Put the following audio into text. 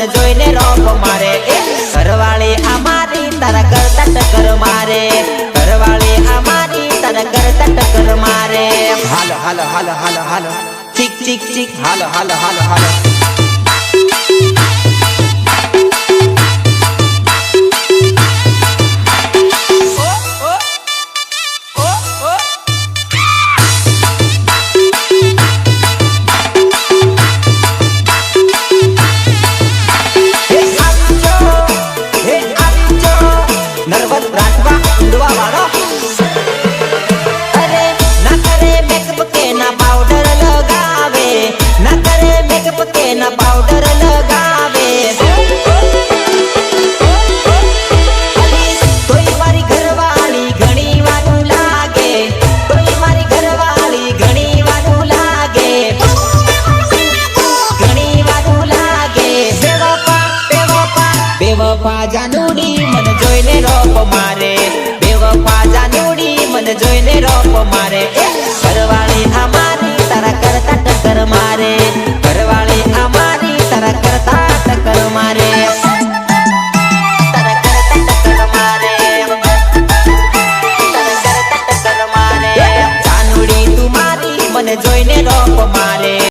મન જોઈને રોપ મારે. ઘરવાળી અમારી તારા કરતા ટક્કર મારે. ઘરવાળી અમારી તારા કરતા ટક્કર મારે. હાલો હાલો હાલો હાલો હાલો. ચીક ચીક ચીક. હાલો હાલો હાલ હાલો. નર્વસ રાખવા ઊંડવા વાળો બેવફા જાનુડી મન જોઈને રોપ મારે. બેવફા જાનુડી મન જોઈને રોપ મારે. ઘરવાળી અમારી તારા કરતા ટક્કર મારે. ઘરવાળી અમારી તારા કરતા ટક્કર મારે. જોઈને રોપ મારે.